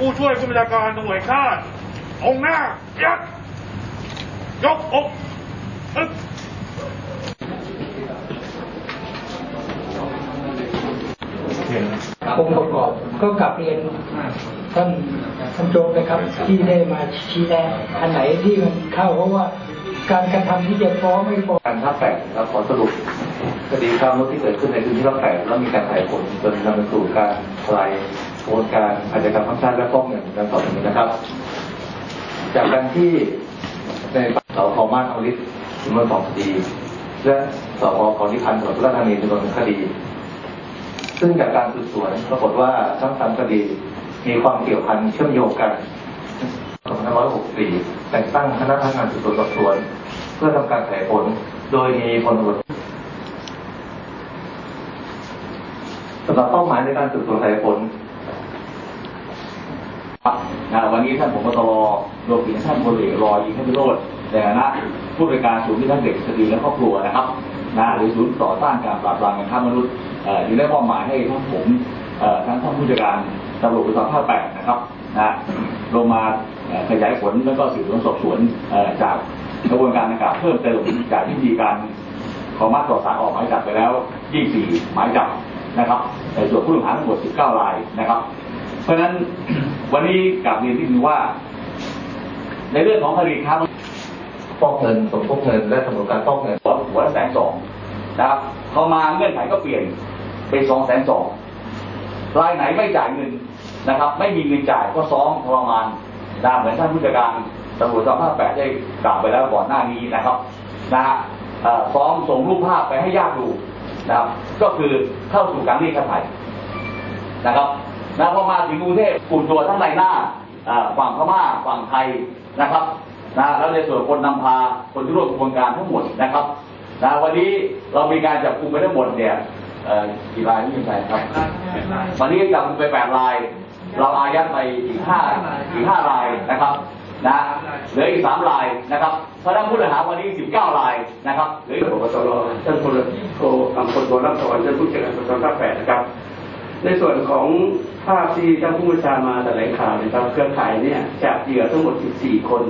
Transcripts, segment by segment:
ผู้ช่วยผู้บัญชาการตำรวจแห่งชาติองค์หน้า ยัด ยกอกอึ๊บองค์ประกอบก็กลับเรียนท่านท่านโจ๊กนะครับ ที่ได้มาชี้แนะอันไหนที่มันเข้าเพราะว่าการกระทำที่จะฟ้องไม่ฟ้องการท่าแปดเราขอสรุปคดีค้ามนุษย์ที่เกิดขึ้นในพื้นที่ท่าแปดแล้วมีการถ่ายผลจนนำไปสู่การทลาย กระบวนการอาชญากรรมข้ามชาติและฟอกเงินดังต่อไปนี้นะครับ จากการที่ในสพมาศอลิศจำนวนสองคดี และสพขอนิพันธ์จังหวัดสุราษฎร์ธานีจำนวนหนึ่งคดี ซึ่งจากการสืบสวนปรากฏว่าทั้งสามคดีมีความเกี่ยวพันเชื่อมโยงกัน2564แต่งตั้งคณะทำงานสืบสวนสอบสวน เพื่อทำการขยายผล โดยมีพลตำรวจสำหรับเป้าหมายในการสืบสวนขยายผลน วันนี้ท่านผมตรรวมถึงท่านพลเอกรอยยิงพิโรธในฐานะผู้บริการศูนย์พิทักษ์เด็กสตรีและครอบครัวนะครับนะหรือศูนย์ต่อต้านการปราบปรามการค้ามนุษย์เอ่อจึงได้มอบหมายให้ทั้งผมเอ่อทั้งท่านผู้จัดการตำรวจภูธรภาคแปดนะครับนะลงมาขยายผลแล้วก็สืบสวนสอบสวนจากกระบวนการดังกล่าวเพิ่มเติมจากที่มีการขอมาตรวจสารออกหมายจับไปแล้ว 24 หมายจับนะครับในส่วนผู้ต้องหาทั้งหมด 19 รายนะครับ ราะฉะนั้นวันนี้กลับเรียนที่คือว่า ในเรื่องของคดีค้ามนุษย์ฟอกเงินสมทบเงินและสำนวนการฟอกเงินหัวหัวละแสนสองนะครับพอมาเงื่อนไขก็เปลี่ยนเป็นสองแสนสองรายไหนไม่จ่ายเงินนะครับ ไม่มีเงินจ่ายก็ซ้อมทรมานนะเหมือนท่านผู้จัดการตำรวจสภาคแปดได้กล่าวไปแล้วก่อนหน้านี้นะครับนะฮะเอ่อซ้อมส่งรูปภาพไปให้ญาติดูนะครับ ก็คือเข้าสู่การเรียกค่าไถ่นะครับ นะพอมาถึงกรุงเทพกลุ่มตัวทั้งในหน้าฝั่งพม่าฝั่งไทยนะครับนะแล้วในส่วนคนนำพาคนที่ร่วมกระบวนการทั้งหมดนะครับนะวันนี้เรามีการจับกลุ่มไปทั้งหมดเนี่ยอ่อกี่รายนี่เป็นไรครับวันนี้จับกลุ่มไปแปดราย เราอายัดไปอีกห้าอีกห้ารายนะครับนะเหลืออีกสามรายนะครับเพราะนั้นผู้ต้องหาวันนี้สิบเก้ารายนะครับเหลืออีกพบตรท่านพลโทอัมพลโทรับสวรรค์ท่านผู้จัดการตำรวจภาคแปดนะครับ ในส่วนของภาพที่ท่านผู้บัญชามาแถลงข่าวนะครับ เครือข่ายเนี่ยจากเหยื่อทั้งหมด 14 คน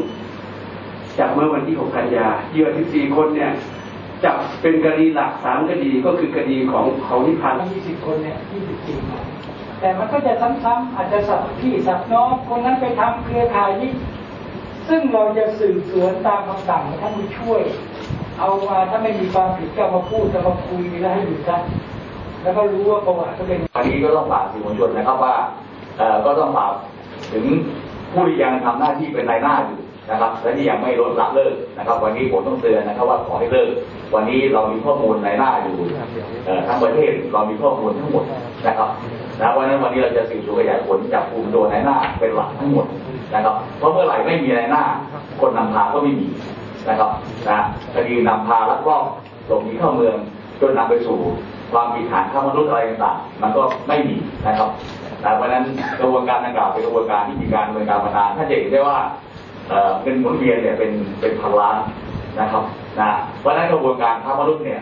จากเมื่อวันที่ 6 กันยาเหยื่อ 14 คนเนี่ยจับเป็นคดีหลัก 3 คดีก็คือคดีของของนิพันธ์ทั้ง20 คนเนี่ย24คนแต่มันก็จะซ้ำๆอาจจะสับพี่สับน้องคนนั้นไปทำเครือข่ายนี้ซึ่งเราจะสืบสวนตามคำสั่งท่านผู้ช่วย เอามาถ้าไม่มีความผิดก็มาพูดจะมาคุยแล้วให้หยุดกัน แล้วก็รู้ว่าประวัติเขาเป็นวันนี้ก็ต้องฝากสื่อมวลชนนะครับว่าเอ่อก็ต้องฝากถึงผู้ที่ยังทำหน้าที่เป็นนายหน้าอยู่นะครับ และที่ยังไม่ลดละเลิกนะครับ วันนี้ผมต้องเตือนนะครับว่าขอให้เลิก วันนี้เรามีข้อมูลนายหน้าอยู่เอ่อทั้งประเทศเรามีข้อมูลทั้งหมดนะครับนะเพราะนั้นวันนี้เราจะสืบสวนขยายผลจับกลุ่มตัวนายหน้าเป็นหลักทั้งหมดนะครับ เพราะเมื่อไหร่ไม่มีนายหน้า คนนำพาก็ไม่มีนะครับนะคดีนำพาลักลอบหลบหนีเข้าเมืองจนนำไปสู่ ความผิดฐานค้ามนุษย์อะไรต่างๆมันก็ไม่มีนะครับ แต่เพราะนั้นกระบวนการดังกล่าวเป็นกระบวนการที่มีการดำเนินการมานานถ้าเห็นได้ว่าเอ่อเป็นหมุนเวียนเนี่ยเป็นเป็นพันล้านนะครับนะเพราะนั้นกระบวนการค้ามนุษย์เนี่ย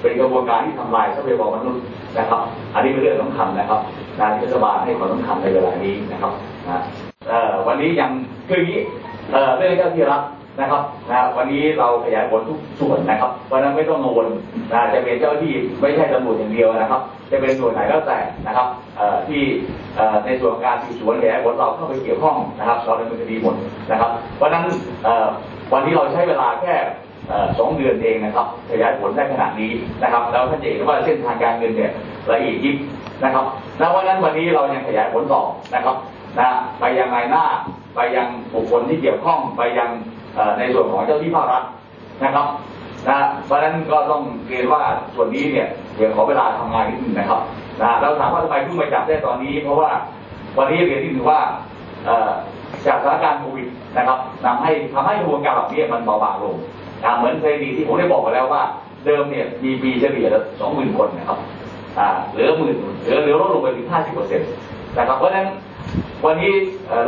เป็นกระบวนการที่ทำลายทรัพยากรมนุษย์นะครับ อันนี้เป็นเรื่องสำคัญนะครับนะที่รัฐบาลให้ความสำคัญในเวลานี้นะครับนะวันนี้ยังคืออย่างนี้เอ่อเรื่องเจ้าที่รัฐ นะครับนะวันนี้เราขยายผลทุกส่วนนะครับ เพราะนั้นไม่ต้องกังวลนะจะเป็นเจ้าที่ไม่ใช่ตำรวจอย่างเดียวนะครับ จะเป็นส่วนไหนแล้วแต่นะครับที่ในส่วนการสืบสวนขยายผลเราเข้าไปเกี่ยวข้องนะครับเราดำเนินคดีหมดนะครับ เพราะนั้นวันนี้เราใช้เวลาแค่สองเดือนเองนะครับขยายผลได้ขนาดนี้นะครับ แล้วท่านจะเห็นว่าเส้นทางการเงินเนี่ยละเอียดยิบนะครับณวันนั้นวันนี้เรายังขยายผลต่อนะครับนะไปยังนายหน้า ไปยังบุคคลที่เกี่ยวข้องไปยัง ในส่วนของเจ้าที่ภาครัฐนะครับนะเพราะฉะนั้นก็ต้องเรียนว่าส่วนนี้เนี่ยเดี๋ยวขอเวลาทำงานนิดนึงนะครับนะเราถามว่าทำไมเพิ่งมาจับได้ตอนนี้ เพราะว่าวันนี้เรียนที่ถือว่าเอ่อจากสถานการณ์โควิดนะครับทำให้ทำให้กระบวนการเหล่านี้มันเบาบางลงนะเหมือนเคยดีที่ผมได้บอกไปแล้วว่า เดิมเนี่ยมีปีเฉลี่ยสองหมื่นคนนะครับเหลือหมื่นเหลือเหลือลดลงไปถึง50เปอร์เซ็นต์นะครับเพราะฉะนั้นวันนี้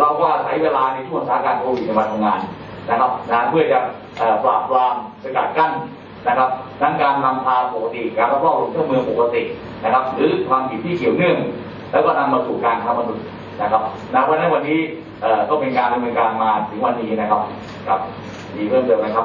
เราก็อาศัยเวลาในช่วงสถานการณ์โควิดในมาทำงาน นะครับนะเพื่อจะปราบปรามสกัดกั้นนะครับทั้งการนำพาปกติการรับรอบลงเข้าเมืองปกตินะครับ หรือความผิดที่เกี่ยวเนื่อง แล้วก็นำมาสู่การค้ามนุษย์นะครับนะเพราะฉะนั้นวันนี้ก็เป็นการดำเนินการมาถึงวันนี้นะครับครับมีเพิ่มเติมไหมครับ